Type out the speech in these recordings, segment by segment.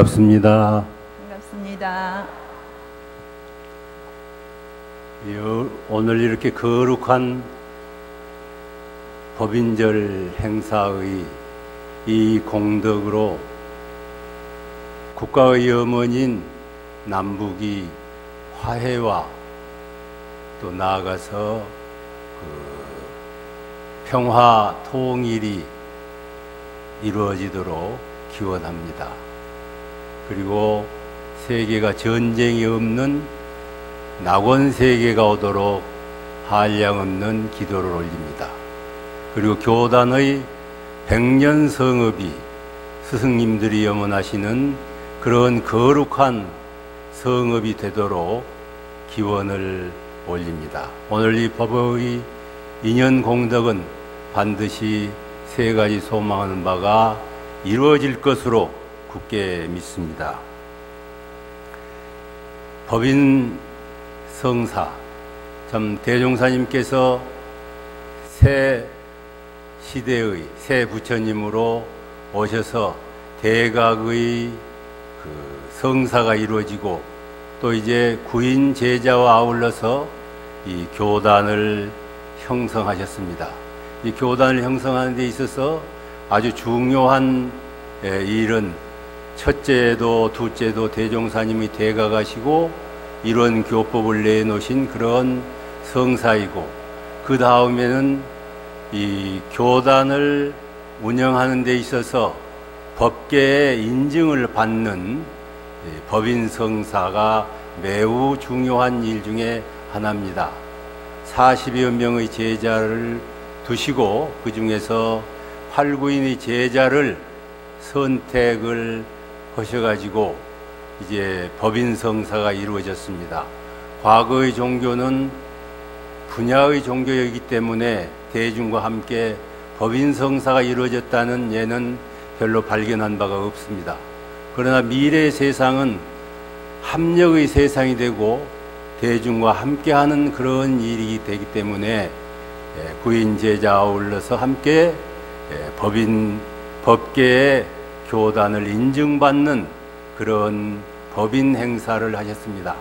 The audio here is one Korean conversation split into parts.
반갑습니다. 반갑습니다. 여- 오늘 이렇게 거룩한 법인절 행사의 이 공덕으로 국가의 어머니인 남북이 화해와 또 나아가서 그 평화 통일이 이루어지도록 기원합니다. 그리고 세계가 전쟁이 없는 낙원 세계가 오도록 한량 없는 기도를 올립니다. 그리고 교단의 백년 성업이 스승님들이 염원하시는 그런 거룩한 성업이 되도록 기원을 올립니다. 오늘 이 법의 인연 공덕은 반드시 세 가지 소망하는 바가 이루어질 것으로 굳게 믿습니다. 법인 성사 참 대종사님께서 새 시대의 새 부처님으로 오셔서 대각의 그 성사가 이루어지고 또 이제 구인 제자와 아울러서 이 교단을 형성하셨습니다. 이 교단을 형성하는 데 있어서 아주 중요한 예, 일은 첫째도 둘째도 대종사님이 대가가시고 이런 교법을 내놓으신 그런 성사이고 그 다음에는 이 교단을 운영하는 데 있어서 법계의 인증을 받는 이 법인 성사가 매우 중요한 일 중에 하나입니다. 40여 명의 제자를 두시고 그 중에서 8, 9인의 제자를 선택을 하셔가지고 이제 법인 성사가 이루어졌습니다. 과거의 종교는 분야의 종교이기 때문에 대중과 함께 법인 성사가 이루어졌다는 예는 별로 발견한 바가 없습니다. 그러나 미래의 세상은 합력의 세상이 되고 대중과 함께하는 그런 일이 되기 때문에 예, 구인 제자 아울러서 함께 예, 법인 법계의 교단을 인증받는 그런 법인 행사를 하셨습니다.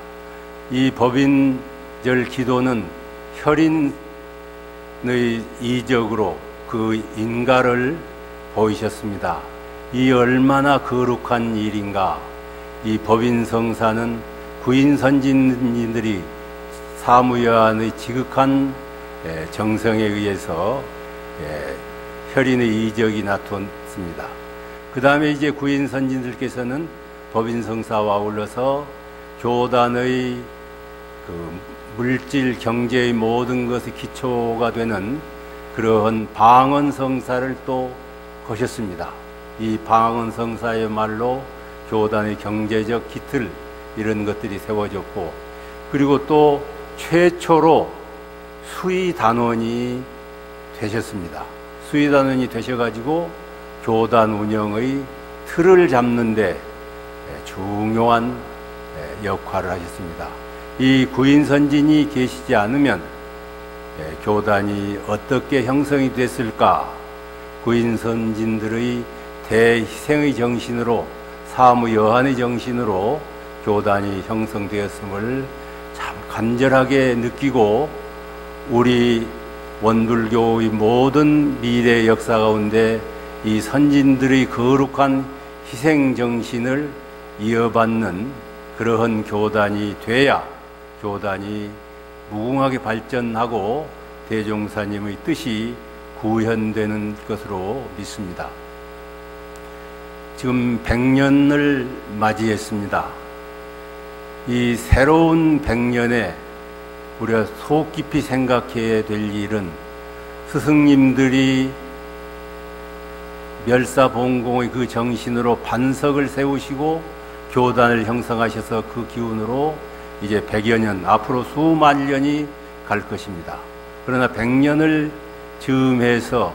이 법인절 기도는 혈인의 이적으로 그 인가를 보이셨습니다. 이 얼마나 거룩한 일인가. 이 법인 성사는 구인 선진들이 사무여한의 지극한 예, 정성에 의해서 예, 혈인의 이적이 나타났습니다. 그 다음에 이제 구인 선진들께서는 법인 성사와 아울러서 교단의 그 물질 경제의 모든 것의 기초가 되는 그러한 방언 성사를 또 거셨습니다. 이 방언 성사의 말로 교단의 경제적 기틀 이런 것들이 세워졌고 그리고 또 최초로 수의 단원이 되셨습니다. 수의 단원이 되셔가지고 교단 운영의 틀을 잡는데 중요한 역할을 하셨습니다. 이 구인 선진이 계시지 않으면 교단이 어떻게 형성이 됐을까? 구인 선진들의 대희생의 정신으로 사무 여한의 정신으로 교단이 형성되었음을 참 간절하게 느끼고 우리 원불교의 모든 미래 역사 가운데 이 선진들의 거룩한 희생 정신을 이어받는 그러한 교단이 돼야 교단이 무궁하게 발전하고 대종사님의 뜻이 구현되는 것으로 믿습니다. 지금 100년을 맞이했습니다. 이 새로운 100년에 우리가 속 깊이 생각해야 될 일은 스승님들이 멸사봉공의 그 정신으로 반석을 세우시고 교단을 형성하셔서 그 기운으로 이제 100여 년, 앞으로 수만 년이 갈 것입니다. 그러나 100년을 즈음해서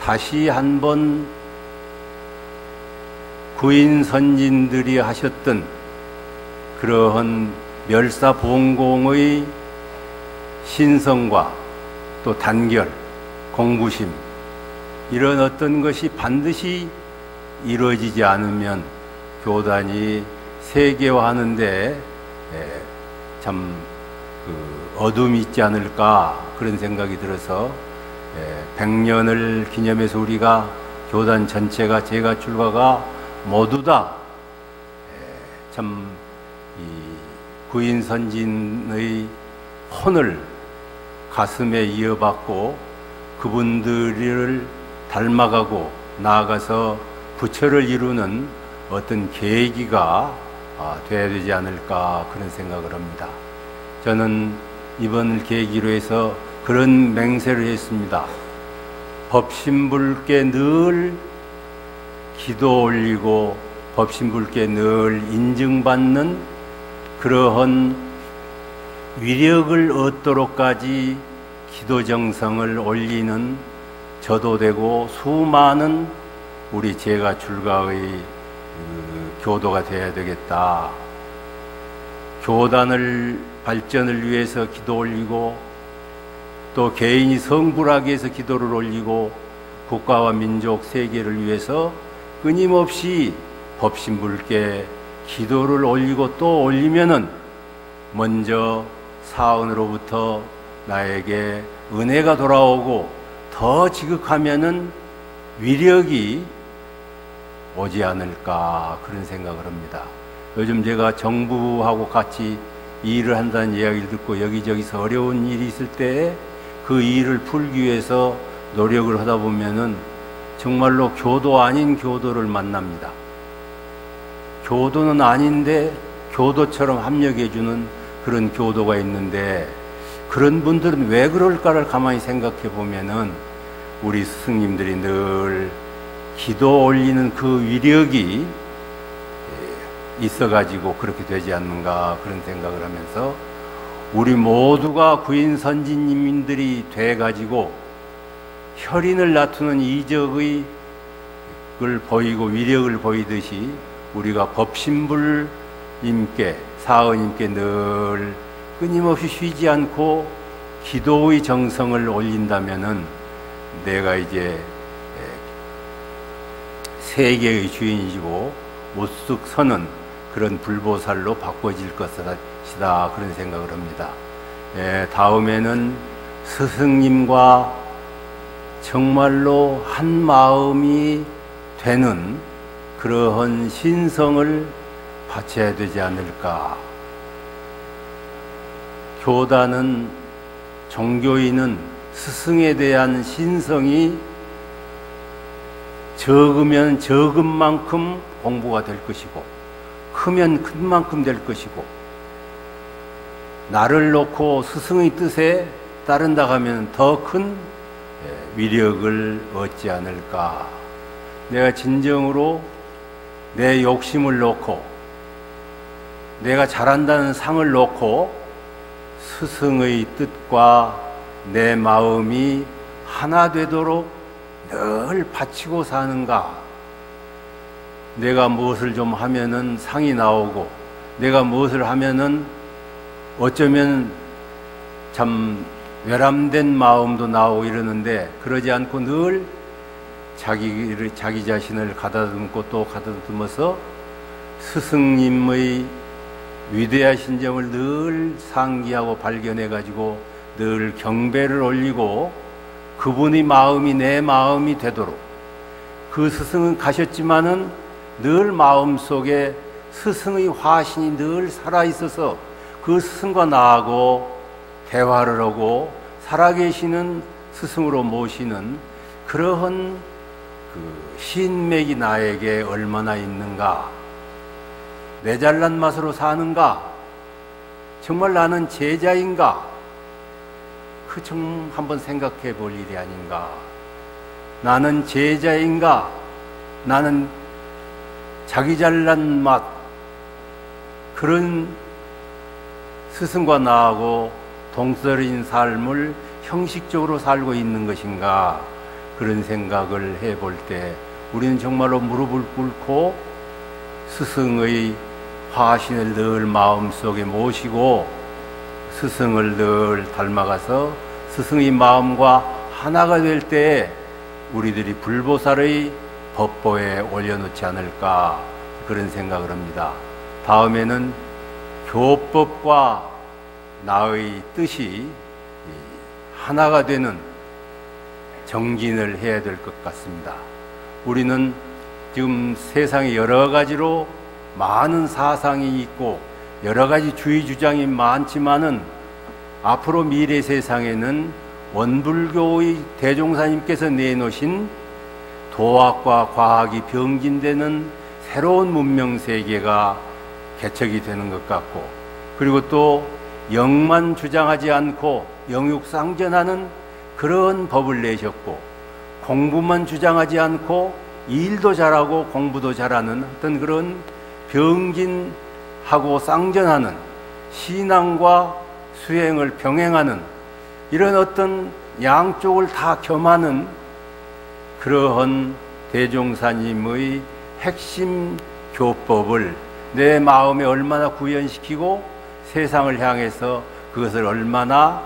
다시 한번 구인 선진들이 하셨던 그러한 멸사봉공의 신성과 또 단결, 공부심 이런 어떤 것이 반드시 이루어지지 않으면 교단이 세계화하는데 참 그 어둠이 있지 않을까 그런 생각이 들어서 100년을 기념해서 우리가 교단 전체가 제가 출가가 모두 다참 구인 선진의 혼을 가슴에 이어받고 그분들을 닮아가고 나아가서 부처를 이루는 어떤 계기가 아, 돼야 되지 않을까 그런 생각을 합니다. 저는 이번 계기로 해서 그런 맹세를 했습니다. 법신불께 늘 기도 올리고 법신불께 늘 인증받는 그러한 위력을 얻도록까지 기도 정성을 올리는 저도 되고 수많은 우리 제가 출가의 그 교도가 되어야 되겠다. 교단을 발전을 위해서 기도 올리고 또 개인이 성불하기 위해서 기도를 올리고 국가와 민족 세계를 위해서 끊임없이 법신불께 기도를 올리고 또 올리면은 먼저 사은으로부터 나에게 은혜가 돌아오고 더 지극하면은 위력이 오지 않을까 그런 생각을 합니다. 요즘 제가 정부하고 같이 일을 한다는 이야기를 듣고 여기저기서 어려운 일이 있을 때 그 일을 풀기 위해서 노력을 하다 보면은 정말로 교도 아닌 교도를 만납니다. 교도는 아닌데 교도처럼 합력해주는 그런 교도가 있는데 그런 분들은 왜 그럴까를 가만히 생각해 보면은 우리 스승님들이 늘 기도 올리는 그 위력이 있어가지고 그렇게 되지 않는가 그런 생각을 하면서 우리 모두가 구인 선진민들이 돼가지고 혈인을 나투는 이적의 을 보이고 위력을 보이듯이 우리가 법신불님께 사은님께 늘 끊임없이 쉬지 않고 기도의 정성을 올린다면은 내가 이제 세계의 주인이고 우쓱 서는 그런 불보살로 바꿔질 것이다 그런 생각을 합니다. 예, 다음에는 스승님과 정말로 한 마음이 되는 그러한 신성을 바쳐야 되지 않을까. 교단은 종교인은 스승에 대한 신성이 적으면 적은 만큼 공부가 될 것이고 크면 큰 만큼 될 것이고 나를 놓고 스승의 뜻에 따른다 하면 더 큰 위력을 얻지 않을까. 내가 진정으로 내 욕심을 놓고 내가 잘한다는 상을 놓고 스승의 뜻과 내 마음이 하나 되도록 늘 바치고 사는가? 내가 무엇을 좀 하면은 상이 나오고, 내가 무엇을 하면은 어쩌면 참 외람된 마음도 나오고 이러는데, 그러지 않고 늘 자기를, 자기 자신을 가다듬고 또 가다듬어서 스승님의 위대하신 점을 늘 상기하고 발견해 가지고 늘 경배를 올리고 그분의 마음이 내 마음이 되도록 그 스승은 가셨지만은 늘 마음 속에 스승의 화신이 늘 살아 있어서 그 스승과 나하고 대화를 하고 살아계시는 스승으로 모시는 그러한 그 신맥이 나에게 얼마나 있는가 내 잘난 맛으로 사는가 정말 나는 제자인가 그좀 한번 생각해 볼 일이 아닌가. 나는 제자인가? 나는 자기 잘난 맛 그런 스승과 나하고 동서인 삶을 형식적으로 살고 있는 것인가 그런 생각을 해볼 때 우리는 정말로 무릎을 꿇고 스승의 화신을 늘 마음속에 모시고 스승을 늘 닮아가서 스승의 마음과 하나가 될때 우리들이 불보살의 법보에 올려놓지 않을까 그런 생각을 합니다. 다음에는 교법과 나의 뜻이 하나가 되는 정진을 해야 될 것 같습니다. 우리는 지금 세상에 여러 가지로 많은 사상이 있고 여러 가지 주의 주장이 많지만은 앞으로 미래 세상에는 원불교의 대종사님께서 내놓으신 도학과 과학이 병진되는 새로운 문명 세계가 개척이 되는 것 같고 그리고 또 영만 주장하지 않고 영육상전하는 그런 법을 내셨고 공부만 주장하지 않고 일도 잘하고 공부도 잘하는 어떤 그런 병진하고 쌍전하는 신앙과 수행을 병행하는 이런 어떤 양쪽을 다 겸하는 그러한 대종사님의 핵심 교법을 내 마음에 얼마나 구현시키고 세상을 향해서 그것을 얼마나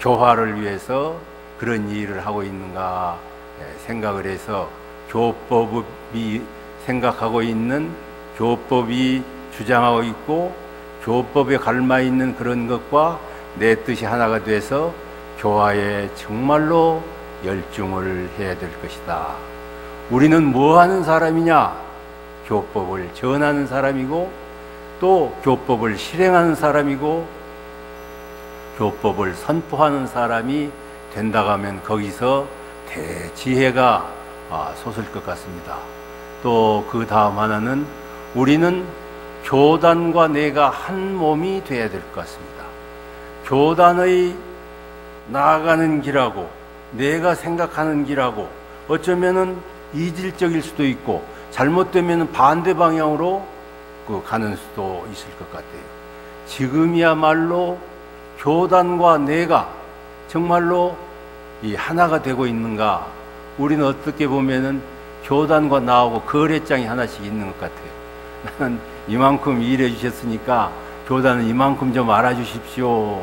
교화를 위해서 그런 일을 하고 있는가 예, 생각을 해서 교법이 생각하고 있는 교법이 주장하고 있고 교법에 갈마 있는 그런 것과 내 뜻이 하나가 돼서 교화에 정말로 열중을 해야 될 것이다. 우리는 뭐 하는 사람이냐? 교법을 전하는 사람이고 또 교법을 실행하는 사람이고 교법을 선포하는 사람이 된다고 하면 거기서 대지혜가 아, 솟을 것 같습니다. 또 그 다음 하나는 우리는 교단과 내가 한 몸이 되어야 될 것 같습니다. 교단의 나아가는 길하고 내가 생각하는 길하고 어쩌면은 이질적일 수도 있고 잘못되면 반대 방향으로 그 가는 수도 있을 것 같아요. 지금이야말로 교단과 내가 정말로 이 하나가 되고 있는가? 우리는 어떻게 보면은 교단과 나하고 거래장이 하나씩 있는 것 같아요. 나는 이만큼 일해 주셨으니까 교단은 이만큼 좀 알아주십시오.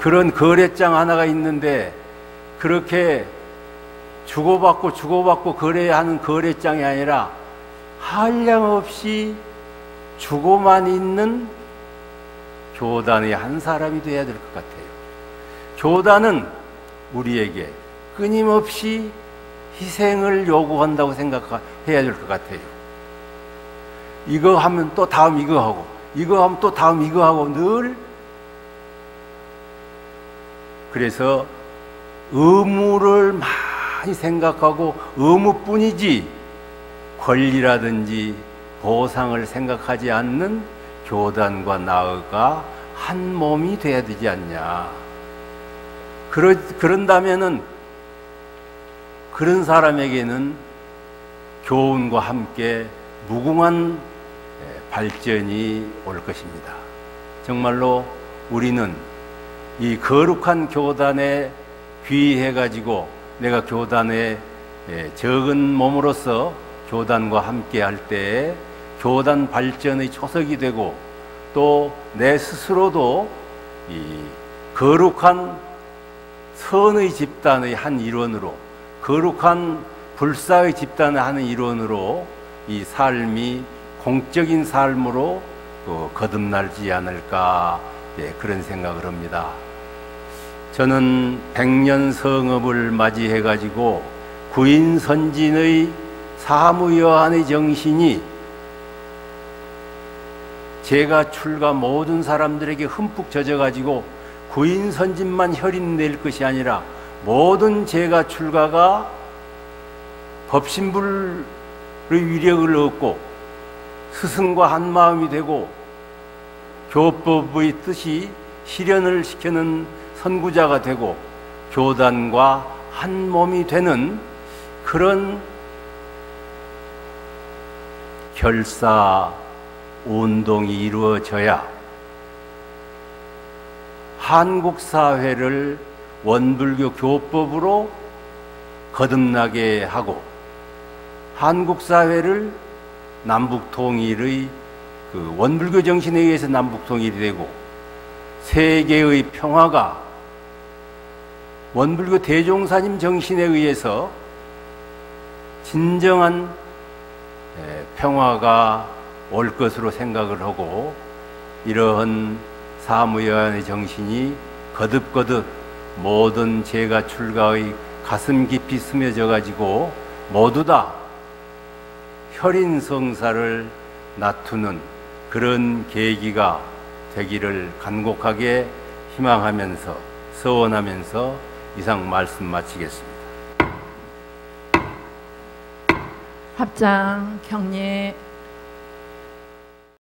그런 거래장 하나가 있는데 그렇게 주고받고 주고받고 거래하는 거래장이 아니라 한량없이 주고만 있는 교단의 한 사람이 되어야 될 것 같아요. 교단은 우리에게 끊임없이 희생을 요구한다고 생각해야 될 것 같아요. 이거 하면 또 다음 이거 하고, 이거 하면 또 다음 이거 하고 늘 그래서 의무를 많이 생각하고 의무뿐이지 권리라든지 보상을 생각하지 않는 교단과 나의가 한 몸이 돼야 되지 않냐. 그러, 그런다면은 그런 사람에게는 교훈과 함께 무궁한 발전이 올 것입니다. 정말로 우리는 이 거룩한 교단에 귀해가지고 내가 교단에 적은 몸으로서 교단과 함께 할 때에 교단 발전의 초석이 되고 또 내 스스로도 이 거룩한 선의 집단의 한 일원으로 거룩한 불사의 집단의 한 일원으로 이 삶이 공적인 삶으로 그 거듭날지 않을까 예, 그런 생각을 합니다. 저는 백년 성업을 맞이해 가지고 구인 선진의 사무 여한의 정신이 제가 출가 모든 사람들에게 흠뻑 젖어 가지고 구인 선진만 혈인 낼 것이 아니라 모든 제가 출가가 법신불의 위력을 얻고 스승과 한 마음이 되고 교법의 뜻이 실현을 시키는 선구자가 되고 교단과 한 몸이 되는 그런 결사 운동이 이루어져야 한국 사회를 원불교 교법으로 거듭나게 하고 한국 사회를 남북 통일의 그 원불교 정신에 의해서 남북 통일이 되고 세계의 평화가 원불교 대종사님 정신에 의해서 진정한 에, 평화가 올 것으로 생각을 하고 이러한 사무여한의 정신이 거듭거듭 모든 죄가 출가의 가슴 깊이 스며져 가지고 모두 다 혈인성사를 낮추는 그런 계기가 되기를 간곡하게 희망하면서 서원하면서 이상 말씀 마치겠습니다. 합장 경례